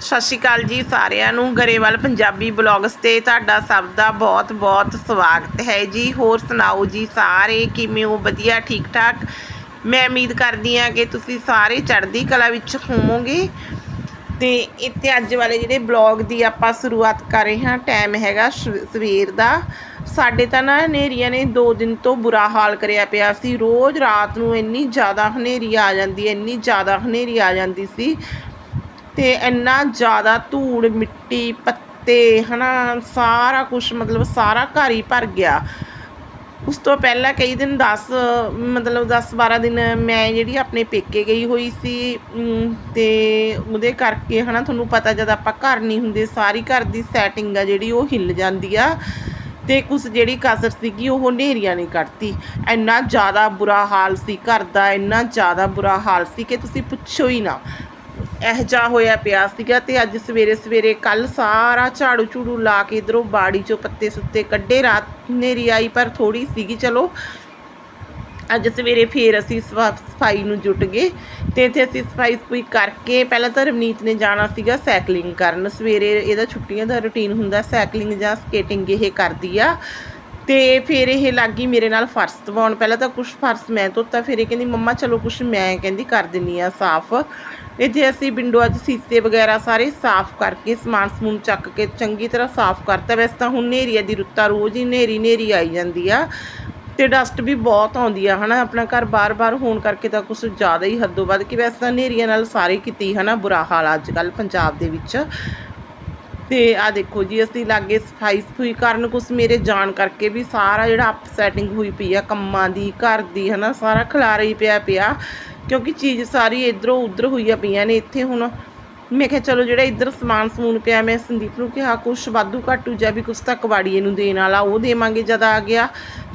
ਸਤਿ ਸ਼੍ਰੀ ਅਕਾਲ ਜੀ ਸਾਰਿਆਂ ਨੂੰ। ਗਰੇਵਾਲ ਪੰਜਾਬੀ ਬਲੌਗਸ ਤੇ ਤੁਹਾਡਾ ਸਭ ਦਾ ਬਹੁਤ-ਬਹੁਤ ਸਵਾਗਤ ਹੈ ਜੀ। ਹੋਰ ਸੁਣਾਓ ਜੀ ਸਾਰੇ? ਕਿਵੇਂ ਹੋ? ਵਧੀਆ? ਠੀਕ ਠਾਕ ਮੈਂ ਉਮੀਦ ਕਰਦੀ ਹਾਂ ਕਿ ਤੁਸੀਂ ਸਾਰੇ ਚੜ੍ਹਦੀ ਕਲਾ ਵਿੱਚ ਹੋਵੋਗੇ। ਤੇ ਇੱਥੇ ਅੱਜ ਵਾਲੇ ਜਿਹੜੇ ਬਲੌਗ ਦੀ ਆਪਾਂ ਸ਼ੁਰੂਆਤ ਕਰ ਰਹੇ ਹਾਂ, ਟਾਈਮ ਹੈਗਾ ਸਵੇਰ ਦਾ। ਸਾਡੇ ਤਾਂ ਨਾ ਹਨੇਰੀਆਂ ਨੇ 2 ਦਿਨ ਤੋਂ ਬੁਰਾ ਹਾਲ ਕਰਿਆ ਪਿਆ ਸੀ। ਰੋਜ਼ ਰਾਤ ਨੂੰ ਇੰਨੀ ਜ਼ਿਆਦਾ ਹਨੇਰੀ ਆ ਜਾਂਦੀ, ਇੰਨੀ ਜ਼ਿਆਦਾ ਹਨੇਰੀ ਆ ਜਾਂਦੀ ਸੀ। ਤੇ ਇੰਨਾ ਜ਼ਿਆਦਾ ਧੂੜ ਮਿੱਟੀ ਪੱਤੇ ਹਨਾ ਸਾਰਾ ਕੁਝ ਮਤਲਬ ਸਾਰਾ ਘਰ ਹੀ ਭਰ ਗਿਆ। ਉਸ ਤੋਂ ਪਹਿਲਾਂ ਕਈ ਦਿਨ 10 ਮਤਲਬ 10 12 ਦਿਨ ਮੈਂ ਜਿਹੜੀ ਆਪਣੇ ਪੇਕੇ ਗਈ ਹੋਈ ਸੀ ਅਮ, ਤੇ ਉਹਦੇ ਕਰਕੇ ਹਨਾ ਤੁਹਾਨੂੰ ਪਤਾ ਜਦ ਆਪਾਂ ਘਰ ਨਹੀਂ ਹੁੰਦੇ ਸਾਰੀ ਘਰ ਦੀ ਸੈਟਿੰਗ ਆ ਜਿਹੜੀ ਉਹ ਹਿੱਲ ਜਾਂਦੀ ਆ। ਤੇ ਕੁਛ ਜਿਹੜੀ ਕਸਰ ਸੀਗੀ ਉਹ ਹਨੇਰੀਆਂ ਨਹੀਂ ਕੱਢਤੀ। ਇੰਨਾ ਜ਼ਿਆਦਾ ਬੁਰਾ ਹਾਲ ਸੀ ਘਰ ਦਾ ਇੰਨਾ ਜ਼ਿਆਦਾ ਬੁਰਾ ਹਾਲ ਸੀ ਕਿ ਤੁਸੀਂ ਪੁੱਛੋ ਹੀ ਨਾ। ਇਹ ਜਾ ਹੋਇਆ ਪਿਆ ਸੀਗਾ ਤੇ ਅੱਜ ਸਵੇਰੇ ਸਵੇਰੇ ਕੱਲ ਸਾਰਾ ਝਾੜੂ ਝੂੜੂ ਲਾ ਕੇ ਇਧਰੋਂ ਬਾੜੀ ਚੋਂ ਪੱਤੇ ਸੁੱਤੇ ਕੱਢੇ, ਰਾਤ ਹਨੇਰੀ ਆਈ, ਪਰ ਥੋੜੀ ਸੀਗੀ, ਚਲੋ। ਅੱਜ ਸਵੇਰੇ ਫੇਰ ਅਸੀਂ ਸਵਾ- ਸਫ਼ਾਈ ਨੂੰ ਜੁਟ ਗਏ ਤੇ ਇੱਥੇ ਅਸੀਂ ਸਫ਼ਾਈ ਸਫੂਈ ਕਰਕੇ ਪਹਿਲਾਂ ਤਾਂ ਰਵਨੀਤ ਨੇ ਜਾਣਾ ਸੀਗਾ ਸਾਈਕਲਿੰਗ ਕਰਨ। ਸਵੇਰੇ ਇਹਦਾ ਛੁੱਟੀਆਂ ਦਾ ਰੁਟੀਨ ਹੁੰਦਾ, ਸਾਈਕਲਿੰਗ ਜਾਂ ਸਕੇਟਿੰਗ ਇਹ ਕਰਦੀ ਆ। ਤੇ ਫਿਰ ਇਹ ਲੱਗੀ ਮੇਰੇ ਨਾਲ ਫਰਸ਼ ਧਵਾਉਣ। ਪਹਿਲਾਂ ਤਾਂ ਕੁਝ ਫਰਸ਼ ਮੈਂ ਧੋਤਾ, ਫਿਰ ਇਹ ਕਹਿੰਦੀ, ਮੰਮਾ, ਚਲੋ ਕੁਝ ਮੈਂ ਕਹਿੰਦੀ ਕਰ ਦਿੰਨੀ ਆ ਸਾਫ਼। ਇੱਥੇ ਅਸੀਂ ਵਿੰਡੋ ਅੱਜ ਸੀਸੇ ਵਗੈਰਾ ਸਾਰੇ ਸਾਫ਼ ਕਰਕੇ, ਸਮਾਨ ਸਮੂਨ ਚੱਕ ਕੇ ਚੰਗੀ ਤਰ੍ਹਾਂ ਸਾਫ਼ ਕਰਤਾ, ਵੈਸੇ ਤਾਂ ਹੁਣ ਨੇਰੀਆ ਦੀ ਰੁੱਤਾ ਰੋਜ਼ ਹੀ ਨੇਰੀ ਨੇਰੀ ਆਈ ਜਾਂਦੀ ਆ ਤੇ ਡਸਟ ਵੀ ਬਹੁਤ ਆਉਂਦੀ ਆ, ਹਨਾ? ਆਪਣਾ ਘਰ ਬਾਰ-ਬਾਰ ਹੋਣ ਕਰਕੇ ਤਾਂ ਕੁਝ ਜ਼ਿਆਦਾ ਹੀ ਹੱਦੋਂ ਵੱਧ ਕਿ ਵੈਸੇ ਤਾਂ ਨੇਰੀਆਂ ਨਾਲ ਸਾਰੇ ਕੀਤੀ, ਹਨਾ? ਬੁਰਾ ਹਾਲ ਅੱਜ ਕੱਲ ਪੰਜਾਬ ਦੇ ਵਿੱਚ। ਤੇ ਆ ਦੇਖੋ ਜੀ, ਅਸੀਂ ਲਾਗੇ ਸਫ਼ਾਈ ਸਫੂਈ ਕਰਨ ਕੁਛ ਮੇਰੇ ਜਾਣ ਕਰਕੇ ਵੀ ਸਾਰਾ ਜਿਹੜਾ ਅਪਸੈਟਿੰਗ ਹੋਈ ਪਈ ਆ, ਕੰਮਾਂ ਦੀ, ਘਰ ਦੀ, ਹਨਾ, ਸਾਰਾ ਖਿਲਾਰਾ ਹੀ ਪਿਆ ਪਿਆ। ਕਿਉਂਕਿ ਚੀਜ਼ ਸਾਰੀ ਇਧਰੋਂ ਉਧਰ ਹੋਈਆਂ ਪਈਆਂ ਨੇ ਇੱਥੇ ਹੁਣ। ਮੈਂ ਕਿਹਾ ਚਲੋ ਜਿਹੜਾ ਇੱਧਰ ਸਮਾਨ ਸਮੂਨ ਪਿਆ, ਮੈਂ ਸੰਦੀਪ ਨੂੰ ਕਿਹਾ, ਕੁਛ ਵਾਧੂ ਘਾਟੂ ਜਾਂ ਵੀ ਕੁਛ ਤਾਂ ਕਬਾੜੀਏ ਨੂੰ ਦੇਣ ਵਾਲਾ ਉਹ ਦੇਵਾਂਗੇ ਜਦ ਆ ਗਿਆ।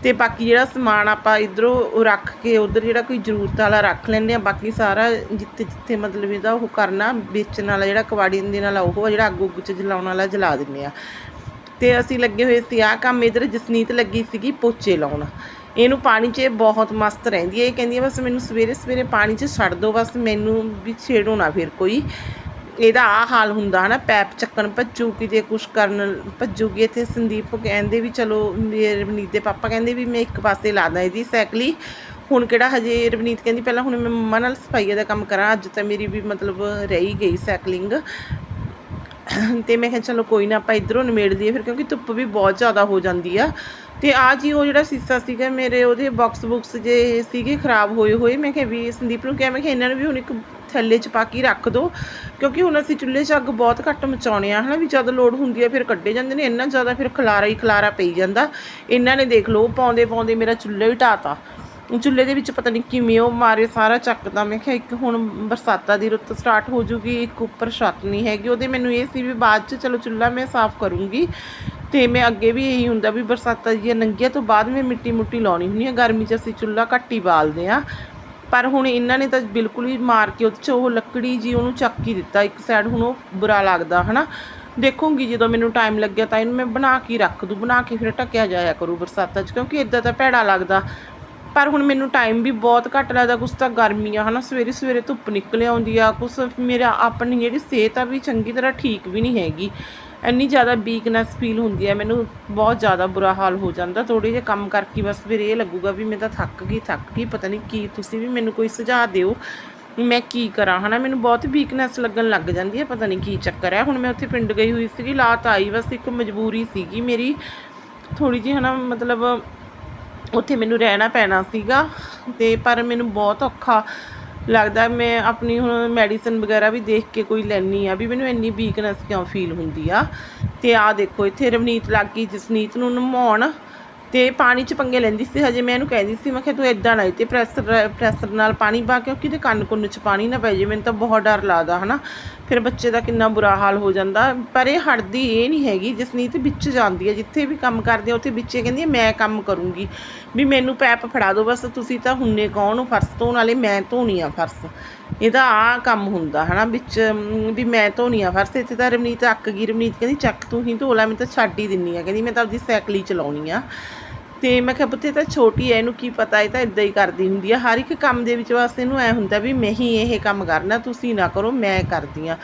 ਅਤੇ ਬਾਕੀ ਜਿਹੜਾ ਸਮਾਨ ਆਪਾਂ ਇੱਧਰੋਂ ਰੱਖ ਕੇ ਉੱਧਰ ਜਿਹੜਾ ਕੋਈ ਜ਼ਰੂਰਤ ਵਾਲਾ ਰੱਖ ਲੈਂਦੇ ਆ ਬਾਕੀ ਸਾਰਾ ਜਿੱਥੇ ਜਿੱਥੇ ਮਤਲਬ ਇਹਦਾ ਉਹ ਕਰਨਾ ਵੇਚਣ ਵਾਲਾ ਜਿਹੜਾ ਕਬਾੜੀ ਦੇ ਨਾਲ ਉਹ ਆ, ਜਿਹੜਾ ਅੱਗ ਉੱਗ ਚ ਜਲਾਉਣ ਵਾਲਾ ਜਲਾ ਦਿੰਦੇ ਆ। ਤੇ ਅਸੀਂ ਲੱਗੇ ਹੋਏ ਸੀ ਆ ਕੰਮ ਇਧਰ ਜਸਨੀਤ ਲੱਗੀ ਸੀਗੀ ਪੋਚੇ ਲਾਉਣ। ਇਹਨੂੰ ਪਾਣੀ 'ਚ ਬਹੁਤ ਮਸਤ ਰਹਿੰਦੀ ਹੈ। ਇਹ ਕਹਿੰਦੀ ਹੈ ਬਸ ਮੈਨੂੰ ਸਵੇਰੇ ਸਵੇਰੇ ਪਾਣੀ 'ਚ ਛੱਡ ਦਿਓ ਬਸ ਮੈਨੂੰ ਵੀ ਛੇੜੋ ਨਾ ਫਿਰ ਕੋਈ। ਇਹਦਾ ਆ ਹਾਲ ਹੁੰਦਾ ਹਨਾ, ਪੈਪ ਚੱਕਣ ਭੱਜੂ, ਕਿਤੇ ਕੁਛ ਕਰਨ ਭੱਜੂਗੀ, ਇੱਥੇ ਸੰਦੀਪ ਕਹਿੰਦੇ ਵੀ ਚਲੋ, ਮੇਰੇ ਰਵਨੀਤ ਦੇ ਪਾਪਾ ਕਹਿੰਦੇ ਵੀ ਮੈਂ ਇੱਕ ਪਾਸੇ ਲਾ ਦਾਂ ਇਹਦੀ ਸਾਈਕਲੀ। ਹੁਣ ਕਿਹੜਾ ਹਜੇ ਰਵਨੀਤ ਕਹਿੰਦੀ, ਪਹਿਲਾਂ ਹੁਣ ਮੈਂ ਮੰਮਾ ਨਾਲ ਸਫਾਈਆ ਦਾ ਕੰਮ ਕਰਾਂ, ਅੱਜ ਤਾਂ ਮੇਰੀ ਵੀ ਮਤਲਬ ਰਹੀ ਗਈ ਸਾਈਕਲਿੰਗ। ਤੇ ਮੈਂ ਕਿਹਾ ਚਲੋ ਕੋਈ ਨਾ, ਆਪਾਂ ਇਧਰੋਂ ਨਿਮੇੜ ਦਈਏ ਫਿਰ, ਕਿਉਂਕਿ ਧੁੱਪ ਵੀ ਬਹੁਤ ਜ਼ਿਆਦਾ ਹੋ ਜਾਂਦੀ ਆ। ਤੇ ਆ ਜੀ ਉਹ ਜਿਹੜਾ ਸੀਸਾ ਸੀਗਾ, ਮੇਰੇ ਉਹਦੇ ਬਾਕਸ ਬੁਕਸ ਜੇ ਸੀਗੇ, ਖਰਾਬ ਹੋਏ ਹੋਏ, ਮੈਂ ਕਿਹਾ ਵੀ ਸੰਦੀਪ ਨੂੰ ਕਿਹਾ, ਮੈਂ ਕਿਹਾ ਇਹਨਾਂ ਨੂੰ ਵੀ ਹੁਣ ਇੱਕ ਥੱਲੇ ਚ ਪਾ ਕੇ ਰੱਖ ਦਿਓ ਕਿਉਂਕਿ ਹੁਣ ਅਸੀਂ ਚੁੱਲ੍ਹੇ 'ਚ ਅੱਗ ਬਹੁਤ ਘੱਟ ਮਚਾਉਣੇ ਆ, ਹਨਾ ਵੀ ਜਦ ਲੋੜ ਹੁੰਦੀ ਆ ਫਿਰ ਕੱਢੇ ਜਾਂਦੇ ਨੇ, ਇੰਨਾ ਜ਼ਿਆਦਾ ਫਿਰ ਖਲਾਰਾ ਹੀ ਖਲਾਰਾ ਪਈ ਜਾਂਦਾ। ਇਹਨਾਂ ਨੇ ਦੇਖ ਲਓ, ਪਾਉਂਦੇ ਪਾਉਂਦੇ ਮੇਰਾ ਚੁੱਲ੍ਹਾ ਹੀ ਢਾਤਾ ਚੁੱਲ੍ਹੇ ਦੇ ਵਿੱਚ ਪਤਾ ਨਹੀਂ ਕਿਵੇਂ ਉਹ ਮਾਰੇ ਸਾਰਾ ਚੱਕਦਾ ਮੈਂ ਕਿਹਾ ਇੱਕ ਹੁਣ ਬਰਸਾਤਾਂ ਦੀ ਰੁੱਤ ਸਟਾਰਟ ਹੋ ਜੂਗੀ, ਇੱਕ ਉੱਪਰ ਛੱਤ ਨਹੀਂ ਹੈਗੀ, ਉਹਦੇ ਮੈਨੂੰ ਇਹ ਸੀ ਵੀ ਬਾਅਦ ਚ ਚਲੋ ਚੁੱਲ੍ਹਾ ਮੈਂ ਸਾਫ਼ ਕਰੂੰਗੀ ਤੇ ਮੈਂ ਅੱਗੇ ਵੀ ਇਹੀ ਹੁੰਦਾ ਵੀ ਬਰਸਾਤਾਂ ਦੀਆਂ ਨੰਗੀਆਂ ਤੋਂ ਬਾਅਦ ਮੈਂ ਮਿੱਟੀ ਮੁੱਟੀ ਲਾਉਣੀ ਹੁੰਦੀ ਹੈ ਗਰਮੀ 'ਚ ਅਸੀਂ ਚੁੱਲ੍ਹਾ ਘੱਟ ਹੀ ਬਾਲਦੇ ਆ। ਪਰ ਹੁਣ ਇਹਨਾਂ ਨੇ ਤਾਂ ਬਿਲਕੁਲ ਹੀ ਮਾਰ ਕੇ ਉਹਦੇ 'ਚ ਉਹ ਲੱਕੜੀ ਜੀ ਉਹਨੂੰ ਚੱਕ ਹੀ ਦਿੱਤਾ। ਇੱਕ ਸਾਈਡ ਹੁਣ ਉਹ ਬੁਰਾ ਲੱਗਦਾ, ਹਨਾ? ਦੇਖੂੰਗੀ ਜਦੋਂ ਮੈਨੂੰ ਟਾਈਮ ਲੱਗਿਆ ਤਾਂ ਇਹਨੂੰ ਮੈਂ ਬਣਾ ਕੇ ਹੀ ਰੱਖ ਦੂੰ, ਬਣਾ ਕੇ ਫਿਰ ਢੱਕਿਆ ਜਾਇਆ ਕਰੂ ਬਰਸਾਤਾਂ 'ਚ, ਕਿਉਂਕਿ ਇਦਾਂ ਤਾਂ ਭੈੜਾ ਲੱਗਦਾ। ਪਰ ਹੁਣ ਮੈਨੂੰ ਟਾਈਮ ਵੀ ਬਹੁਤ ਘੱਟ ਲੱਗਦਾ, ਕੁਛ ਤਾਂ ਗਰਮੀ ਆ ਹਨਾ? ਸਵੇਰੇ ਸਵੇਰੇ ਧੁੱਪ ਨਿਕਲ ਆਉਂਦੀ ਆ, ਕੁਛ ਮੇਰਾ ਆਪਣੀ ਜਿਹੜੀ ਸਿਹਤ ਆ ਵੀ ਚੰਗੀ ਤਰ੍ਹਾਂ ਠੀਕ ਵੀ ਨਹੀਂ ਹੈਗੀ। ਇੰਨੀ ਜ਼ਿਆਦਾ ਵੀਕਨੈਸ ਫੀਲ ਹੁੰਦੀ ਹੈ, ਮੈਨੂੰ ਬਹੁਤ ਜ਼ਿਆਦਾ ਬੁਰਾ ਹਾਲ ਹੋ ਜਾਂਦਾ। ਥੋੜੇ ਜਿਹਾ ਕੰਮ ਕਰਕੇ ਬਸ ਫਿਰ ਇਹ ਲੱਗੂਗਾ ਵੀ ਮੈਂ ਤਾਂ ਥੱਕ ਗਈ ਥੱਕ ਗਈ, ਪਤਾ ਨਹੀਂ ਕੀ ਤੁਸੀਂ ਵੀ ਮੈਨੂੰ ਕੋਈ ਸੁਝਾਅ ਦਿਓ ਮੈਂ ਕੀ ਕਰਾਂ, ਹਨਾ? ਮੈਨੂੰ ਬਹੁਤ ਵੀਕਨੈਸ ਲੱਗਣ ਲੱਗ ਜਾਂਦੀ ਹੈ, ਪਤਾ ਨਹੀਂ ਕੀ ਚੱਕਰ ਹੈ। ਹੁਣ ਮੈਂ ਉੱਥੇ ਪਿੰਡ ਗਈ ਹੋਈ ਸੀਗੀ, ਲਾਤ ਆਈ, ਬਸ ਇੱਕ ਮਜਬੂਰੀ ਸੀਗੀ ਮੇਰੀ। ਥੋੜੀ ਜਿਹੀ, ਹਨਾ, ਮਤਲਬ ਉੱਥੇ ਮੈਨੂੰ ਰਹਿਣਾ ਪੈਣਾ ਸੀਗਾ ਤੇ ਪਰ ਮੈਨੂੰ ਬਹੁਤ ਔਖਾ ਲੱਗਦਾ ਮੈਂ ਆਪਣੀ ਹੁਣ ਮੈਡੀਸਨ ਵਗੈਰਾ ਵੀ ਦੇਖ ਕੇ ਕੋਈ ਲੈਣੀ ਆ ਵੀ ਮੈਨੂੰ ਇੰਨੀ ਵੀਕਨੈਸ ਕਿਉਂ ਫੀਲ ਹੁੰਦੀ ਆ। ਤੇ ਆ ਦੇਖੋ, ਇੱਥੇ ਰਵਨੀਤ ਲੱਗ ਗਈ, ਜਸਨੀਤ ਨੂੰ ਨਮਾਉਣ। ਤੇ ਪਾਣੀ 'ਚ ਪੰਗੇ ਲੈਂਦੀ ਸੀ, ਹਜੇ ਮੈਂ ਇਹਨੂੰ ਕਹਿੰਦੀ ਸੀ, ਮੈਂ ਕਿਹਾ ਤੂੰ ਇਦਾਂ ਨਾ ਤੇ ਪ੍ਰੈਸ਼ਰ ਪ੍ਰੈਸ਼ਰ ਨਾਲ ਪਾਣੀ ਪਾ ਕਿਉਂਕਿ ਤੇ ਕੰਨ ਕੁੰਨ 'ਚ ਪਾਣੀ ਨਾ ਪੈ ਜੇ ਮੈਨੂੰ ਤਾਂ ਬਹੁਤ ਡਰ ਲੱਗਦਾ, ਹਨਾ। ਫਿਰ ਬੱਚੇ ਦਾ ਕਿੰਨਾ ਬੁਰਾ ਹਾਲ ਹੋ ਜਾਂਦਾ, ਪਰ ਇਹ ਹਟਦੀ ਇਹ ਨਹੀਂ ਹੈਗੀ ਜਸਨੀਤ ਵਿੱਚ ਜਾਂਦੀ ਹੈ, ਜਿੱਥੇ ਵੀ ਕੰਮ ਕਰਦੇ ਆ, ਉੱਥੇ ਵਿੱਚੇ ਕਹਿੰਦੀ ਮੈਂ ਕੰਮ ਕਰੂੰਗੀ। ਵੀ ਮੈਨੂੰ ਪੈਪ ਫੜਾ ਦਿਓ, ਬਸ ਤੁਸੀਂ ਤਾਂ ਹੁੰਨੇ ਕੌਣ ਹੋ ਫਰਸ਼ ਧੋਣ ਵਾਲੇ, ਮੈਂ ਧੋਣੀ ਆ ਫਰਸ਼ ਇਹਦਾ ਆ ਕੰਮ ਹੁੰਦਾ ਹਨਾ ਵਿੱਚ ਵੀ ਮੈਂ ਧੋਣੀ ਆ ਫਰਸ਼ ਇੱਥੇ ਤਾਂ ਰਵਨੀਤ ਅੱਕ ਗਈ ਰਵਨੀਤ ਕਹਿੰਦੀ, ਚੱਕ ਤੂੰ ਹੀ ਧੋ ਲੈ, ਮੈਂ ਤਾਂ ਛੱਡ ਹੀ ਦਿੰਨੀ ਆ। ਕਹਿੰਦੀ, ਮੈਂ ਤਾਂ ਆਪਦੀ ਸਾਈਕਲ ਹੀ ਚਲਾਉਣੀ ਆ। ਤੇ ਮੈਂ ਕਿਹਾ, ਪੁੱਤੇ ਤਾਂ ਛੋਟੀ ਐ ਇਹਨੂੰ ਕੀ ਪਤਾ, ਇਹ ਤਾਂ ਇਦਾਂ ਹੀ ਕਰਦੀ ਹੁੰਦੀ ਆ। ਹਰ ਇੱਕ ਕੰਮ ਦੇ ਵਿੱਚ ਬਸ ਇਹਨੂੰ ਐ ਹੁੰਦਾ ਵੀ ਮੈਂ ਹੀ ਇਹ ਕੰਮ ਕਰਨਾ, ਤੁਸੀਂ ਨਾ ਕਰੋ, ਮੈਂ ਕਰਦੀ ਆ।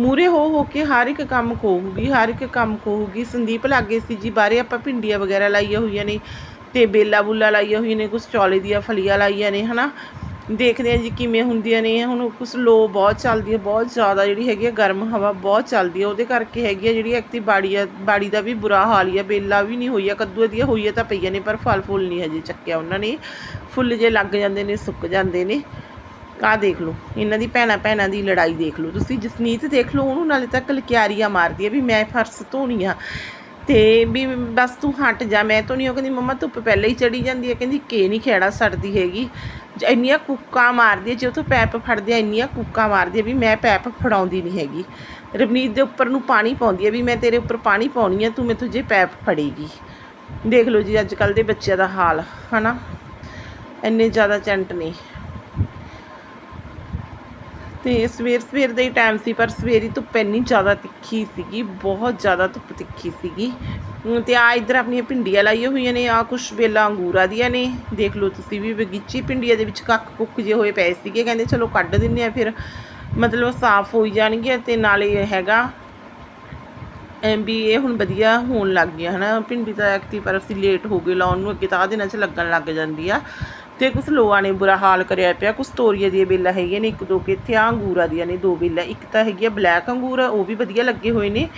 ਮੂਰੇ ਹੋ ਹੋ ਕੇ ਹਰ ਇੱਕ ਕੰਮ ਖੋਹੂਗੀ, ਹਰ ਇੱਕ ਕੰਮ ਖੋਹੂਗੀ। ਸੰਦੀਪ ਲਾਗੇ ਸੀ ਜੀ ਬਾਰੇ ਆਪਾਂ ਭਿੰਡੀਆਂ ਵਗੈਰਾ ਲਾਈਆਂ ਹੋਈਆਂ ਨੇ, ਤੇ ਬੇਲਾ ਬੁੱਲਾ ਲਾਈਆਂ ਹੋਈਆਂ ਨੇ ਕੁਝ ਚੌਲੇ ਦੀਆਂ ਫਲੀਆਂ ਲਾਈਆਂ ਨੇ, ਹਨਾ। ਦੇਖਦੇ ਆ ਜੀ ਕਿਵੇਂ ਹੁੰਦੀਆਂ ਨੇ ਹੁਣ ਕੁਝ ਲੋ ਬਹੁਤ ਚੱਲਦੀ ਹੈ, ਬਹੁਤ ਜ਼ਿਆਦਾ ਜਿਹੜੀ ਹੈਗੀ ਆ, ਗਰਮ ਹਵਾ ਬਹੁਤ ਚੱਲਦੀ ਹੈ। ਉਹਦੇ ਕਰਕੇ ਹੈਗੀ ਆ ਜਿਹੜੀ ਐਕਤੀ ਬਾੜੀ ਆ, ਬਾੜੀ ਦਾ ਵੀ ਬੁਰਾ ਹਾਲ ਹੀ ਆ। ਬੇਲਾ ਵੀ ਨਹੀਂ ਹੋਈ ਆ ਕੱਦੂ ਦੀਆਂ ਹੋਈਆਂ ਤਾਂ ਪਈਆਂ ਨੇ, ਪਰ ਫਲ ਫੁੱਲ ਨਹੀਂ ਹਜੇ ਚੱਕਿਆ ਉਹਨਾਂ ਨੇ। ਫੁੱਲ ਜੇ ਲੱਗ ਜਾਂਦੇ ਨੇ, ਸੁੱਕ ਜਾਂਦੇ ਨੇ। ਆਹ ਦੇਖ ਲਓ, ਇਹਨਾਂ ਦੀ ਭੈਣਾਂ ਭੈਣਾਂ ਦੀ ਲੜਾਈ ਦੇਖ ਲਓ। ਤੁਸੀਂ ਜਸਨੀਤ ਦੇਖ ਲਓ, ਉਹਨੂੰ ਨਾਲੇ ਤੱਕ ਲਕਿਆਰੀਆਂ ਮਾਰਦੀ ਹੈ ਵੀ ਮੈਂ ਫਰਸ਼ ਧੋਣੀ ਆ। ਤੇ ਵੀ ਬਸ ਤੂੰ ਹਟ ਜਾ। ਮੈਂ ਧੋਣੀ ਉਹ ਕਹਿੰਦੀ, ਮੰਮਾ ਧੁੱਪ ਪਹਿਲਾਂ ਹੀ ਚੜੀ ਜਾਂਦੀ ਹੈ। ਕਹਿੰਦੀ, ਕੇ ਨਹੀਂ ਖੇੜਾ ਸੜਦੀ ਹੈਗੀ। ਇੰਨੀਆਂ ਕੁੱਕਾਂ ਮਾਰਦੀ ਹੈ, ਜੇ ਉਹ ਪੈਪ ਫੜਦੇ ਆ, ਇੰਨੀਆਂ ਕੁੱਕਾਂ ਮਾਰਦੀ ਹੈ ਵੀ ਮੈਂ ਪੈਪ ਫੜਾਉਂਦੀ ਨਹੀਂ ਹੈਗੀ। ਰਵਨੀਤ ਦੇ ਉੱਪਰ ਨੂੰ ਪਾਣੀ ਪਾਉਂਦੀ ਹੈ ਵੀ ਮੈਂ ਤੇਰੇ ਉੱਪਰ ਪਾਣੀ ਪਾਉਣੀ ਆ, ਤੂੰ ਮੈਥੋਂ ਜੇ ਪੈਪ ਫੜੇਗੀ। ਦੇਖ ਲਓ ਜੀ, ਅੱਜ ਕੱਲ ਦੇ ਬੱਚਿਆਂ ਦਾ ਹਾਲ, ਹਨਾ? ਇੰਨੇ ਜ਼ਿਆਦਾ ਚੰਟ ਨਹੀਂ ਤੇ ਸਵੇਰ ਸਵੇਰ ਦਾ ਹੀ ਟਾਈਮ ਸੀ, ਪਰ ਸਵੇਰੀ ਧੁੱਪ ਇੰਨੀ ਜ਼ਿਆਦਾ ਤਿੱਖੀ ਸੀਗੀ, ਬਹੁਤ ਜ਼ਿਆਦਾ ਧੁੱਪ ਤਿੱਖੀ ਸੀਗੀ। ਅਮ ਤੇ ਆ ਇੱਧਰ ਆਪਣੀਆਂ ਭਿੰਡੀਆਂ ਲਾਈਆਂ ਹੋਈਆਂ ਨੇ, ਆ ਕੁਛ ਬੇਲਾਂ ਅੰਗੂਰਾਂ ਦੀਆਂ ਨੇ। ਦੇਖ ਲਓ ਤੁਸੀਂ ਵੀ, ਬਗੀਚੀ ਭਿੰਡੀਆਂ ਦੇ ਵਿੱਚ ਕੱਕ ਕੁੱਕ ਜੇ ਹੋਏ ਪਏ ਸੀਗੇ, ਕਹਿੰਦੇ ਚਲੋ ਕੱਢ ਦਿੰਨੇ ਆ, ਫਿਰ ਮਤਲਬ ਸਾਫ਼ ਹੋਈ ਜਾਣਗੀਆਂ ਤੇ ਨਾਲੇ ਹੈਗਾ ਵੀ ਇਹ ਹੁਣ ਵਧੀਆ ਹੋਣ ਲੱਗ ਗਿਆ ਹਨਾ। ਭਿੰਡੀ ਤਾਂ ਐਕਤੀ ਪਰ ਅਸੀਂ ਲੇਟ ਹੋ ਗਏ, ਲਾਉਣ ਨੂੰ ਅੱਗੇ ਤਾਂ ਆਹ ਦਿਨਾਂ 'ਚ ਲੱਗਣ ਲੱਗ ਜਾਂਦੀ ਆ। ਤੇ ਕੁਛ ਲੋਆਂ ਨੇ ਬੁਰਾ ਹਾਲ ਕਰਿਆ ਪਿਆ। ਕੁਛ ਤੋਰੀਏ ਦੀਆਂ ਬੇਲਾਂ ਹੈਗੀਆਂ ਨੇ, ਇੱਕ ਦੋ ਕਿ ਇੱਥੇ ਆ ਅੰਗੂਰਾਂ ਦੀਆਂ ਨੇ ਦੋ ਬੇਲਾਂ, ਇੱਕ ਤਾਂ ਹੈਗੀ ਆ ਬਲੈਕ ਅੰਗੂਰ, ਉਹ ਵੀ ਵਧੀਆ ਲੱਗੇ ਹੋਏ ਨੇ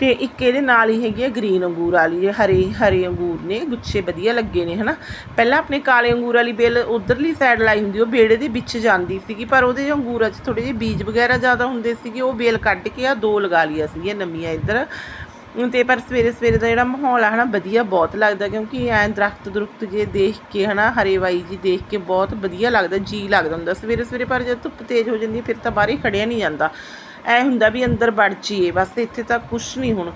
ਤੇ ਇੱਕ ਇਹਦੇ ਨਾਲ ਹੀ ਹੈਗੀ ਆ ਗ੍ਰੀਨ ਅੰਗੂਰ ਵਾਲੀ ਹਰੇ ਹਰੇ ਅੰਗੂਰ ਨੇ, ਗੁੱਛੇ ਵਧੀਆ ਲੱਗੇ ਨੇ, ਹਨਾ। ਪਹਿਲਾਂ ਆਪਣੇ ਕਾਲੇ ਅੰਗੂਰ ਵਾਲੀ ਬੇਲ ਉਧਰਲੀ ਸਾਈਡ ਲਾਈ ਹੁੰਦੀ, ਉਹ ਬੇੜੇ ਦੇ ਵਿੱਚ ਜਾਂਦੀ ਸੀਗੀ, ਪਰ ਉਹਦੇ ਅੰਗੂਰਾਂ 'ਚ ਥੋੜੇ ਜਿਹੇ ਬੀਜ ਵਗੈਰਾ ਜ਼ਿਆਦਾ ਹੁੰਦੇ ਸੀਗੇ, ਉਹ ਬੇਲ ਕੱਢ ਕੇ ਆ ਦੋ ਲਗਾ ਲਈਆਂ ਸੀਗੀਆਂ ਨਵੀਆਂ ਇੱਧਰ। ਤੇ ਪਰ ਸਵੇਰੇ ਸਵੇਰੇ ਦਾ ਜਿਹੜਾ ਮਾਹੌਲ ਆ ਹਨਾ, ਵਧੀਆ ਬਹੁਤ ਲੱਗਦਾ, ਕਿਉਂਕਿ ਐ ਦਰਖਤ ਦਰੁਖਤ ਜੇ ਦੇਖ ਕੇ ਹਨਾ ਹਰੇਵਾਈ ਜੀ ਦੇਖ ਕੇ ਬਹੁਤ ਵਧੀਆ ਲੱਗਦਾ, ਜੀ ਲੱਗਦਾ ਹੁੰਦਾ। ਸਵੇਰੇ ਸਵੇਰੇ ਪਰ ਜਦ ਧੁੱਪ ਤੇਜ਼ ਹੋ ਜਾਂਦੀ ਫਿਰ ਤਾਂ ਬਾਹਰ ਹੀ ਖੜਿਆ ਨਹੀਂ ਜਾਂਦਾ। ਐ ਹੁੰਦਾ ਵੀ ਅੰਦਰ ਵੜ ਜੀਏ ਬਸ ਇੱਥੇ ਤਾਂ ਕੁਝ ਨਹੀਂ ਹੁਣ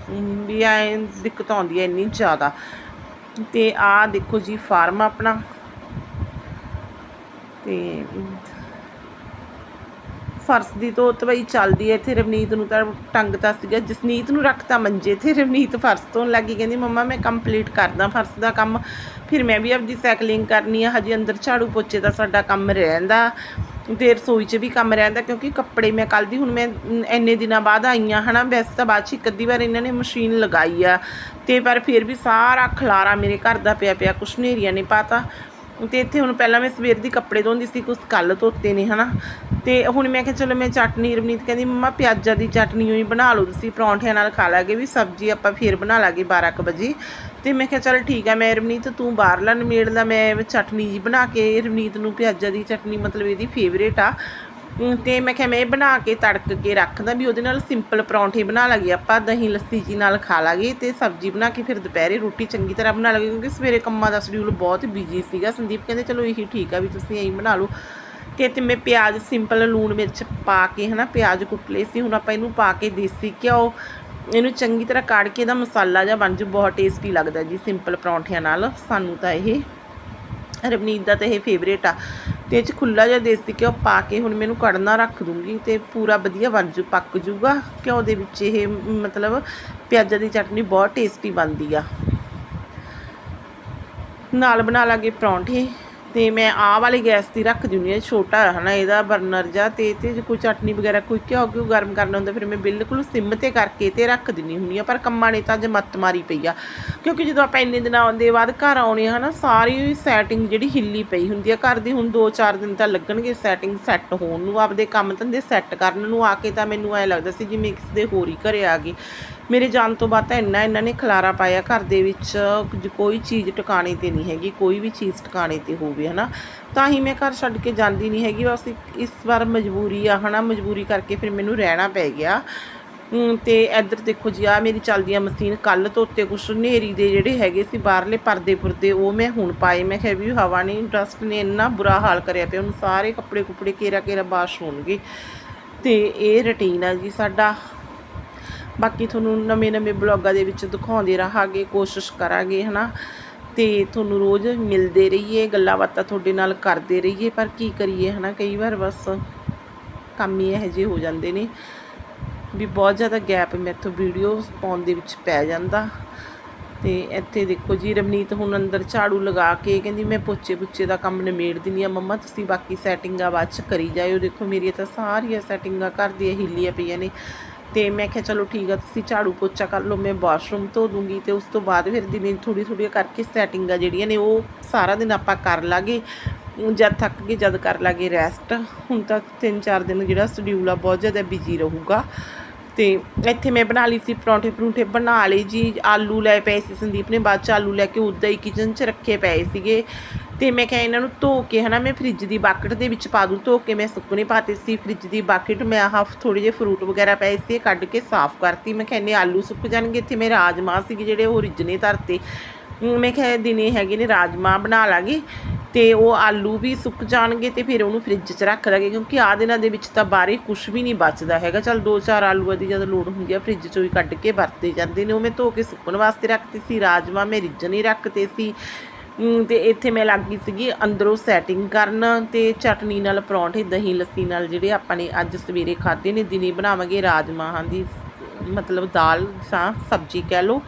ਵੀ ਐ ਦਿੱਕਤ ਆਉਂਦੀ ਹੈ ਇੰਨੀ ਜ਼ਿਆਦਾ। ਤੇ ਆ ਦੇਖੋ ਜੀ, ਫਾਰਮ ਆਪਣਾ। ਤੇ ਫਰਸ਼ ਦੀ ਧੋਤ ਬਈ ਚੱਲਦੀ ਐ ਇੱਥੇ ਰਵਨੀਤ ਨੂੰ ਤਾਂ ਟੰਗਤਾ ਸੀਗਾ। ਜਸਨੀਤ ਨੂੰ ਰੱਖਤਾ ਮੰਜੇ ਤੇ ਰਵਨੀਤ ਫਰਸ਼ ਧੋਣ ਲੱਗੀ ਕਹਿੰਦੀ ਮੰਮਾ ਮੈਂ ਕੰਪਲੀਟ ਕਰਦਾ ਫਰਸ਼ ਦਾ ਕੰਮ। ਫਿਰ ਮੈਂ ਵੀ ਆਪਦੀ ਸਾਈਕਲਿੰਗ ਕਰਨੀ ਆ ਹਜੇ ਅੰਦਰ ਝਾੜੂ ਪੋਚੇ ਦਾ ਸਾਡਾ ਕੰਮ ਰਹਿੰਦਾ। ਤੇ ਰਸੋਈ 'ਚ ਵੀ ਕੰਮ ਰਹਿੰਦਾ ਕਿਉਂਕਿ ਕੱਪੜੇ ਮੈਂ ਕੱਲ ਦੀ ਹੁਣ ਮੈਂ ਅਮ, ਇੰਨੇ ਦਿਨਾਂ ਬਾਅਦ ਆਈ ਆਈਆਂ ਹਨਾ। ਵੈਸੇ ਤਾਂ ਬਾਅਦ 'ਚ ਇੱਕ ਅੱਧੀ ਵਾਰ ਇਹਨਾਂ ਨੇ ਮਸ਼ੀਨ ਲਗਾਈ ਆ। ਤੇ ਪਰ ਫਿਰ ਵੀ ਸਾਰਾ ਖਲਾਰਾ ਮੇਰੇ ਘਰ ਦਾ ਪਿਆ ਪਿਆ ਕੁਛ ਨੇਰੀਆਂ ਨੇ ਪਾਤਾ। ਤੇ ਇੱਥੇ ਹੁਣ ਪਹਿਲਾਂ ਮੈਂ ਸਵੇਰ ਦੀ ਕੱਪੜੇ ਧੋਂਦੀ ਸੀ, ਕੁਛ ਕੱਲ ਧੋਤੇ ਨੇ, ਹਨਾ। ਤੇ ਹੁਣ ਮੈਂ ਕਿਹਾ ਚਲੋ ਮੈਂ ਚਟਨੀ, ਰਵਨੀਤ ਕਹਿੰਦੀ, ਮੰਮਾ ਪਿਆਜ਼ਾਂ ਦੀ ਚਟਨੀ ਹੋਈ ਬਣਾ ਲਓ ਤੁਸੀਂ, ਪਰੌਂਠਿਆਂ ਨਾਲ ਖਾ ਲਾਂਗੇ ਵੀ, ਸਬਜ਼ੀ ਆਪਾਂ ਫੇਰ ਬਣਾ ਲਾਂਗੇ 12 ਕੁ ਵਜੇ। ਤੇ ਮੈਂ ਕਿਹਾ ਚਲ ਠੀਕ ਆ, ਮੈਂ ਰਵਨੀਤ ਤੂੰ ਬਾਹਰਲਾ ਨਿਮੇੜ ਦਾ ਮੈਂ ਚਟਨੀ ਜੀ ਬਣਾ ਕੇ ਰਵਨੀਤ ਨੂੰ ਪਿਆਜ਼ਾਂ ਦੀ ਚਟਨੀ ਮਤਲਬ ਇਹਦੀ ਫੇਵਰੇਟ ਆ। ਤੇ ਮੈਂ ਕਿਹਾ ਮੈਂ ਇਹ ਬਣਾ ਕੇ ਤੜਕ ਕੇ ਰੱਖਦਾ ਵੀ ਉਹਦੇ ਨਾਲ ਸਿੰਪਲ ਪਰੌਂਠੇ ਬਣਾ ਲਾਂਗੇ। ਆਪਾਂ ਦਹੀਂ ਲੱਸੀ ਜੀ ਨਾਲ ਖਾ ਲਾਂਗੇ ਤੇ ਸਬਜ਼ੀ ਬਣਾ ਕੇ ਫਿਰ ਦੁਪਹਿਰੇ ਰੋਟੀ ਚੰਗੀ ਤਰ੍ਹਾਂ ਬਣਾ ਲਾਂਗੇ ਕਿਉਂਕਿ ਸਵੇਰੇ ਕੰਮਾਂ ਦਾ ਸ਼ਡਿਊਲ ਬਹੁਤ ਬਿਜ਼ੀ ਸੀਗਾ। ਸੰਦੀਪ ਕਹਿੰਦੇ, ਚਲੋ ਇਹੀ ਠੀਕ ਆ ਵੀ ਤੁਸੀਂ ਇਹੀ ਬਣਾ ਲਓ। ਤੇ ਤੇ ਮੈਂ ਪਿਆਜ਼ ਸਿੰਪਲ ਲੂਣ ਮਿਰਚ ਪਾ ਕੇ ਹਨਾ, ਪਿਆਜ਼ ਕੁੱਟ ਲਏ ਸੀ। ਹੁਣ ਆਪਾਂ ਇਹਨੂੰ ਪਾ ਕੇ ਦੇਸੀ ਘਿਓ, ਇਹਨੂੰ ਚੰਗੀ ਤਰ੍ਹਾਂ ਕਾੜ ਕੇ ਇਹਦਾ ਮਸਾਲਾ ਜਿਹਾ ਬਣ ਜੂ ਬਹੁਤ ਟੇਸਟੀ ਲੱਗਦਾ ਜੀ ਸਿੰਪਲ ਪਰੌਂਠਿਆਂ ਨਾਲ। ਸਾਨੂੰ ਤਾਂ ਇਹ ਰਵਨੀਤ ਦਾ ਤਾਂ ਇਹ ਫੇਵਰੇਟ ਆ। ਤੇ ਇਹ ਚ ਖੁੱਲਾ ਜਿਹਾ ਦੇਸੀ ਘਿਓ ਪਾ ਕੇ ਹੁਣ ਮੈਨੂੰ ਕੜਨਾ ਰੱਖ ਦੂੰਗੀ ਤੇ ਪੂਰਾ ਵਧੀਆ ਬਣ ਜੂ, ਪੱਕ ਜੂਗਾ। ਘਿਓ ਦੇ ਵਿੱਚ ਇਹ ਮਤਲਬ ਪਿਆਜ਼ਾਂ ਦੀ ਚਟਨੀ ਬਹੁਤ ਟੇਸਟੀ ਬਣਦੀ ਆ। ਨਾਲ ਬਣਾ ਲਾਂਗੇ ਪਰੌਂਠੇ। ਤੇ ਮੈਂ ਆਹ ਵਾਲੀ ਗੈਸ ਤੇ ਰੱਖ ਦਿੰਦੀ ਹਾਂ ਛੋਟਾ ਹੈ ਨਾ, ਇਹਦਾ ਬਰਨਰ ਜਾਂ ਤੇ ਤੇ ਜੇ ਕੋਈ ਚਟਨੀ ਵਗੈਰਾ ਕੋਈ ਘਿਓ ਘਿਓ ਗਰਮ ਕਰਨਾ ਹੁੰਦਾ, ਫਿਰ ਮੈਂ ਬਿਲਕੁਲ ਸਿਮ ਤੇ ਕਰਕੇ ਤੇ ਰੱਖ ਦਿੰਦੀ ਹੁੰਦੀ ਆ ਪਰ ਕੰਮਾਂ ਨੇ ਤਾਂ ਅੱਜ ਮੱਤ ਮਾਰੀ ਪਈ ਆ। ਕਿਉਂਕਿ ਜਦੋਂ ਆਪਾਂ ਇੰਨੇ ਦਿਨਾਂ ਆਉਂਦੇ ਬਾਅਦ ਘਰ ਆਉਣੇ ਆ, ਹਨਾ, ਸਾਰੀ ਸੈਟਿੰਗ ਜਿਹੜੀ ਹਿੱਲੀ ਪਈ ਹੁੰਦੀ ਆ, ਘਰ ਦੀ ਹੁਣ 2-4 ਦਿਨ ਤਾਂ ਲੱਗਣਗੇ ਸੈਟਿੰਗ ਸੈੱਟ ਹੋਣ ਨੂੰ, ਆਪਦੇ ਕੰਮ ਧੰਦੇ ਸੈੱਟ ਕਰਨ ਨੂੰ ਆ ਕੇ ਤਾਂ ਮੈਨੂੰ ਐ ਲੱਗਦਾ ਸੀ ਜਿਵੇਂ ਕਿਸੇ ਦੇ ਹੋਰ ਹੀ ਘਰੇ ਆ ਗਈ ਮੇਰੇ ਜਾਣ ਤੋਂ ਬਾਅਦ ਤਾਂ ਇੰਨਾ ਇਹਨਾਂ ਨੇ ਖਲਾਰਾ ਪਾਇਆ ਘਰ ਦੇ ਵਿੱਚ ਕੋਈ ਚੀਜ਼ ਟਿਕਾਣੇ ਤੇ ਨਹੀਂ ਹੈਗੀ ਕੋਈ ਵੀ ਚੀਜ਼ ਟਿਕਾਣੇ ਤੇ ਹੋਵੇ ਹਨਾ। ਤਾਂ ਹੀ ਮੈਂ ਘਰ ਛੱਡ ਕੇ ਜਾਂਦੀ ਨਹੀਂ ਹੈਗੀ ਬਸ ਇਸ ਵਾਰ ਮਜਬੂਰੀ ਆ ਹਨਾ। ਮਜਬੂਰੀ ਕਰਕੇ ਫਿਰ ਮੈਨੂੰ ਰਹਿਣਾ ਪੈ ਗਿਆ। ਹਮ, ਤੇ ਇੱਧਰ ਦੇਖੋ ਜੀ ਆ ਮੇਰੀ ਚੱਲਦੀ ਆ ਮਸ਼ੀਨ ਕੱਲ ਉੱਤੇ ਕੁਛ ਹਨੇਰੀ ਦੇ ਜਿਹੜੇ ਹੈਗੇ ਸੀ ਬਾਹਰਲੇ ਪਰਦੇ ਪੁਰਦੇ ਉਹ ਮੈਂ ਹੁਣ ਪਾਏ। ਮੈਂ ਕਿਹਾ ਵੀ ਹਵਾ ਨੇ ਡਸਟ ਨੇ ਇੰਨਾ ਬੁਰਾ ਹਾਲ ਕਰਿਆ ਪਿਆ। ਉਹਨੂੰ ਸਾਰੇ ਕੱਪੜੇ ਕੁਪੜੇ ਕੇਰਾ ਕੇਰਾ ਬਾਸ਼ ਹੋਣਗੇ। ਤੇ ਇਹ ਰੁਟੀਨ ਆ ਜੀ ਸਾਡਾ। ਬਾਕੀ ਤੁਹਾਨੂੰ ਨਵੇਂ ਨਵੇਂ ਬਲੌਗਾਂ ਦੇ ਵਿੱਚ ਦਿਖਾਉਂਦੇ ਰਹਾਂਗੇ, ਕੋਸ਼ਿਸ਼ ਕਰਾਂਗੇ, ਹਨਾ। ਤੇ ਤੁਹਾਨੂੰ ਰੋਜ਼ ਮਿਲਦੇ ਰਹੀਏ, ਗੱਲਾਂ ਬਾਤਾਂ ਤੁਹਾਡੇ ਨਾਲ ਕਰਦੇ ਰਹੀਏ, ਪਰ ਕੀ ਕਰੀਏ, ਹਨਾ, ਕਈ ਵਾਰ ਬਸ ਕੰਮ ਹੀ ਇਹੋ ਜਿਹੇ ਹੋ ਜਾਂਦੇ ਨੇ ਵੀ ਬਹੁਤ ਜ਼ਿਆਦਾ ਗੈਪ ਮੈਥੋਂ ਵੀਡੀਓ ਪਾਉਣ ਦੇ ਵਿੱਚ ਪੈ ਜਾਂਦਾ। ਤੇ ਇੱਥੇ ਦੇਖੋ ਜੀ ਰਵਨੀਤ ਹੁਣ ਅੰਦਰ ਝਾੜੂ ਲਗਾ ਕੇ ਕਹਿੰਦੀ, ਮੈਂ ਪੋਚੇ ਪੁੱਚੇ ਦਾ ਕੰਮ ਨਿਮੇੜ ਦਿੰਦੀ ਆ ਮੰਮਾ ਤੁਸੀਂ ਬਾਕੀ ਸੈਟਿੰਗਾਂ ਬਾਅਦ ਚ ਕਰੀ ਜਾਇਓ। ਦੇਖੋ ਮੇਰੀਆਂ ਤਾਂ ਸਾਰੀਆਂ ਸੈਟਿੰਗਾਂ ਘਰ ਦੀਆਂ ਹਿੱਲੀਆਂ ਪਈਆਂ ਨੇ। ਤੇ ਮੈਂ ਕਿਹਾ ਚਲੋ ਠੀਕ ਆ, ਤੁਸੀਂ ਝਾੜੂ ਪੋਚਾ ਕਰ ਲਓ, ਮੈਂ ਵਾਸ਼ਰੂਮ ਧੋ ਦੂੰਗੀ ਤੇ ਉਸ ਤੋਂ ਬਾਅਦ ਫਿਰ ਦਿਨੇ ਥੋੜੀ ਥੋੜੀ ਕਰਕੇ ਸੈਟਿੰਗਾਂ ਜਿਹੜੀਆਂ ਨੇ ਉਹ ਸਾਰਾ ਦਿਨ ਆਪਾਂ ਕਰ ਲਾਂਗੇ। ਜਦ ਥੱਕ ਗਏ, ਜਦ ਕਰ ਲਾਂਗੇ ਰੈਸਟ ਹੁਣ ਤਾਂ ਤਿੰਨ ਚਾਰ ਦਿਨ ਜਿਹੜਾ ਸ਼ਡਿਊਲ ਆ, ਬਹੁਤ ਜ਼ਿਆਦਾ ਬਿਜ਼ੀ ਰਹੂਗਾ। ਤੇ ਇੱਥੇ ਮੈਂ ਬਣਾ ਲਈ ਸੀ ਪਰੌਂਠੇ ਪਰੌਂਠੇ ਬਣਾ ਲਏ ਜੀ। ਆਲੂ ਲੈ ਪਏ ਸੀ ਸੰਦੀਪ ਨੇ, ਬਾਅਦ ਚ ਆਲੂ ਲੈ ਕੇ ਉੱਦਾਂ ਹੀ ਕਿਚਨ 'ਚ ਰੱਖੇ ਪਏ ਸੀਗੇ। ਤੇ ਮੈਂ ਕਿਹਾ ਇਹਨਾਂ ਨੂੰ ਧੋ ਕੇ ਹਨਾ ਮੈਂ ਫ੍ਰਿਜ ਦੀ ਬਾਕਟ ਦੇ ਵਿੱਚ ਪਾ ਦੂੰ, ਧੋ ਕੇ ਮੈਂ ਸੁੱਕਣੇ ਪਾਤੇ ਸੀ ਫ੍ਰਿਜ ਦੀ ਬਾਕਟ ਮੈਂ ਆਹ ਥੋੜੇ ਜਿਹੇ ਫਰੂਟ ਵਗੈਰਾ ਪਏ ਸੀ ਕੱਢ ਕੇ ਸਾਫ਼ ਕਰਤੀ। ਮੈਂ ਕਿਹਾ ਇੰਨੇ ਆਲੂ ਸੁੱਕ ਜਾਣਗੇ ਇੱਥੇ ਮੇਰੇ ਰਾਜਮਾ ਸੀਗੇ ਜਿਹੜੇ ਉਹ ਰਿੱਝਣੇ ਧਰਤੇ। ਹੁਣ ਮੈਂ ਕਿਹਾ ਦਿਨੇ ਹੈਗੇ ਨੇ ਰਾਜਮਾਂਹ ਬਣਾ ਲਾਂਗੇ ਤੇ ਉਹ ਆਲੂ ਵੀ ਸੁੱਕ ਜਾਣਗੇ ਤੇ ਫਿਰ ਉਹਨੂੰ ਫ੍ਰਿਜ 'ਚ ਰੱਖ ਦਾਂਗੇ ਕਿਉਂਕਿ ਆ ਦਿਨਾਂ ਦੇ ਵਿੱਚ ਤਾਂ ਬਾਹਰੇ ਕੁਝ ਵੀ ਨਹੀਂ ਬਚਦਾ ਹੈਗਾ। ਚਲ ਦੋ ਚਾਰ ਆਲੂਆਂ ਦੀ ਜਦ ਲੋੜ ਹੁੰਦੀ ਆ ਫ੍ਰਿਜ 'ਚੋਂ ਹੀ ਕੱਢ ਕੇ ਵਰਤੇ ਜਾਂਦੇ ਨੇ। ਉਹ ਮੈਂ ਧੋ ਕੇ ਸੁੱਕਣ ਵਾਸਤੇ ਰੱਖਤੇ ਸੀ, ਰਾਜਮਾ ਮੈਂ ਰਿੱਝਣੇ ਰੱਖਤੇ ਸੀ। ਤੇ ਇੱਥੇ ਮੈਂ ਲੱਗ ਗਈ ਸੀਗੀ ਅੰਦਰੋਂ ਸੈਟਿੰਗ ਕਰਨ ਤੇ ਚਟਨੀ ਨਾਲ ਪਰੌਂਠੇ, ਦਹੀਂ, ਲੱਸੀ ਨਾਲ ਜਿਹੜੇ ਆਪਾਂ ਨੇ ਅੱਜ ਸਵੇਰੇ ਖਾਧੇ ਨੇ, ਦਿਨੇ ਬਣਾਵਾਂਗੇ ਰਾਜਮਾਹਾਂ ਦੀ ਮਤਲਬ ਦਾਲ ਸਾਂ ਸਬਜ਼ੀ ਕਹਿ ਲਓ।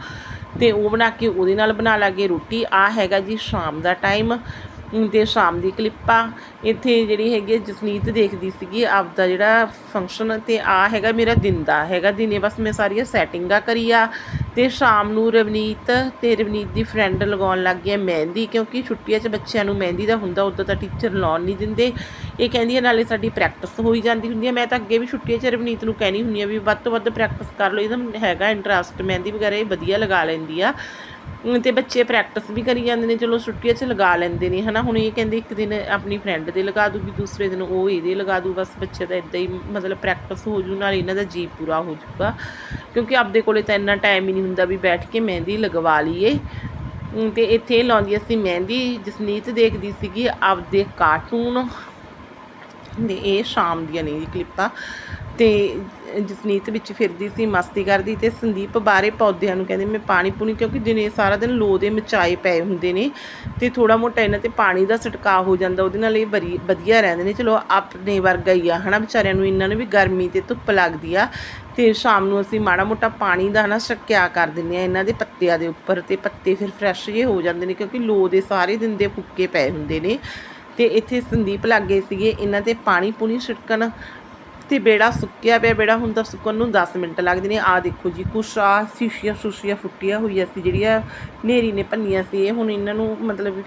ਤੇ ਉਹ ਬਣਾ ਕੇ ਉਹਦੇ ਨਾਲ ਬਣਾ ਲਾਂਗੇ ਰੋਟੀ। ਆ ਹੈਗਾ ਜੀ ਸ਼ਾਮ ਦਾ ਟਾਈਮ ਤੇ ਸ਼ਾਮ ਦੀ ਕਲਿੱਪ ਆ ਇੱਥੇ ਜਿਹੜੀ ਹੈਗੀ ਆ ਜਸਨੀਤ ਦੇਖਦੀ ਸੀਗੀ, ਆਪਦਾ ਜਿਹੜਾ ਫੰਕਸ਼ਨ ਤੇ ਆ ਹੈਗਾ ਮੇਰਾ ਦਿਨ ਦਾ, ਹੈਗਾ ਦਿਨੇ ਬਸ ਮੈਂ ਸਾਰੀਆਂ ਸੈਟਿੰਗਾਂ ਕਰੀ ਆ ਤੇ ਸ਼ਾਮ ਨੂੰ ਰਵਨੀਤ ਤੇ ਰਵਨੀਤ ਦੀ ਫਰੈਂਡ ਲਗਾਉਣ ਲੱਗ ਗਈ ਮਹਿੰਦੀ, ਕਿਉਂਕਿ ਛੁੱਟੀਆਂ 'ਚ ਬੱਚਿਆਂ ਨੂੰ ਮਹਿੰਦੀ ਦਾ ਹੁੰਦਾ, ਉਦੋਂ ਤਾਂ ਟੀਚਰ ਲਾਉਣ ਨਹੀਂ ਦਿੰਦੇ। ਇਹ ਕਹਿੰਦੀ ਹੈ ਨਾਲੇ ਸਾਡੀ ਪ੍ਰੈਕਟਿਸ ਹੋਈ ਜਾਂਦੀ ਹੁੰਦੀ ਹੈ ਮੈਂ ਤਾਂ ਅੱਗੇ ਵੀ ਛੁੱਟੀਆਂ 'ਚ ਰਵਨੀਤ ਨੂੰ ਕਹਿਣੀ ਹੁੰਦੀ ਆ ਵੀ ਵੱਧ ਤੋਂ ਵੱਧ ਪ੍ਰੈਕਟਿਸ ਕਰ ਲਓ, ਇਹਦਾ ਹੈਗਾ ਇੰਟਰਸਟ ਮਹਿੰਦੀ ਵਗੈਰਾ ਇਹ ਵਧੀਆ ਲਗਾ ਲੈਂਦੀ ਆ। ਤੇ ਬੱਚੇ ਪ੍ਰੈਕਟਿਸ ਵੀ ਕਰੀ ਜਾਂਦੇ ਨੇ, ਚਲੋ ਛੁੱਟੀਆਂ 'ਚ ਲਗਾ ਲੈਂਦੇ ਨੇ, ਹਨਾ? ਹੁਣ ਇਹ ਕਹਿੰਦੇ ਇੱਕ ਦਿਨ ਆਪਣੀ ਫਰੈਂਡ ਦੇ ਲਗਾ ਦੂਗੀ ਦੂਸਰੇ ਦਿਨ ਉਹ ਇਹਦੇ ਲਗਾ ਦੂ, ਬਸ ਬੱਚੇ ਦਾ ਇਦਾਂ ਹੀ ਮਤਲਬ ਪ੍ਰੈਕਟਿਸ ਹੋ ਜੂ, ਨਾਲ ਇਹਨਾਂ ਦਾ ਜੀ ਪੂਰਾ ਹੋ ਜੂਗਾ। ਕਿਉਂਕਿ ਆਪਦੇ ਕੋਲੇ ਤਾਂ ਇੰਨਾ ਟਾਈਮ ਹੀ ਨਹੀਂ ਹੁੰਦਾ ਵੀ ਬੈਠ ਕੇ ਮਹਿੰਦੀ ਲਗਵਾ ਲਈਏ। ਅਮ ਤੇ ਇੱਥੇ ਲਾਉਂਦੀ ਸੀ ਮਹਿੰਦੀ, ਜਸਨੀਤ ਦੇਖਦੀ ਸੀਗੀ ਆਪਦੇ ਕਾਰਟੂਨ ਤੇ ਇਹ ਸ਼ਾਮ ਦੀਆਂ ਨੇ ਕਲਿੱਪਾਂ ਤੇ ਜਸਨੀਤ ਵਿੱਚ ਫਿਰਦੀ ਸੀ, ਮਸਤੀ ਕਰਦੀ ਤੇ ਸੰਦੀਪ ਬਾਰੇ ਪੌਦਿਆਂ ਨੂੰ ਕਹਿੰਦੇ, ਮੈਂ ਪਾਣੀ ਪੂਣੀ, ਕਿਉਂਕਿ ਦਿਨੇ ਸਾਰਾ ਦਿਨ ਲੋ ਦੇ ਮਚਾਏ ਪਏ ਹੁੰਦੇ ਨੇ ਤੇ ਥੋੜਾ ਮੋਟਾ ਇਹਨਾਂ ਤੇ ਪਾਣੀ ਦਾ ਛਿੜਕਾਅ ਹੋ ਜਾਂਦਾ, ਉਹਦੇ ਨਾਲ ਇਹ ਬਰੀ, ਵਧੀਆ ਰਹਿੰਦੇ ਨੇ। ਚਲੋ, ਆਪਣੇ ਵਰਗਾ ਹੀ ਆ, ਹਨਾ, ਵਿਚਾਰਿਆਂ ਨੂੰ ਇਹਨਾਂ ਨੂੰ ਵੀ ਗਰਮੀ ਤੇ ਧੁੱਪ ਲੱਗਦੀ ਆ ਤੇ ਸ਼ਾਮ ਨੂੰ ਅਸੀਂ ਮਾੜਾ ਮੋਟਾ ਪਾਣੀ ਦਾ, ਹਨਾ, ਛਕਿਆ ਕਰ ਦਿੰਦੇ ਆ ਇਹਨਾਂ ਦੇ ਪੱਤਿਆਂ ਦੇ ਉੱਪਰ ਤੇ ਪੱਤੇ ਫਿਰ ਫਰੈਸ਼ ਜੇ ਹੋ ਜਾਂਦੇ ਨੇ, ਕਿਉਂਕਿ ਲੋ ਦੇ ਸਾਰੇ ਦਿਨ ਦੇ ਫੁੱਕੇ ਪਏ ਹੁੰਦੇ ਨੇ। ਤੇ ਇੱਥੇ ਸੰਦੀਪ ਲੱਗੇ ਸੀਗੇ, ਇਹਨਾਂ ਤੇ ਪਾਣੀ ਪੂਣੀ ਛਿੜਕਣ ਤੇ ਬੇੜਾ ਸੁੱਕਿਆ ਪਿਆ, ਬੇੜਾ ਹੁਣ ਤਾਂ ਸੁੱਕਣ ਨੂੰ 10 ਮਿੰਟ ਲੱਗਦੇ ਨੇ। ਆ ਦੇਖੋ ਜੀ, ਕੁਛ ਆ ਸ਼ੀਸ਼ੀਆਂ ਸ਼ੂਸ਼ੀਆਂ ਫੁੱਟੀਆਂ ਹੋਈਆਂ ਸੀ, ਜਿਹੜੀਆਂ ਨੇਰੀ ਨੇ ਭੰਨੀਆਂ ਸੀ। ਇਹ ਹੁਣ ਇਹਨਾਂ ਨੂੰ ਮਤਲਬ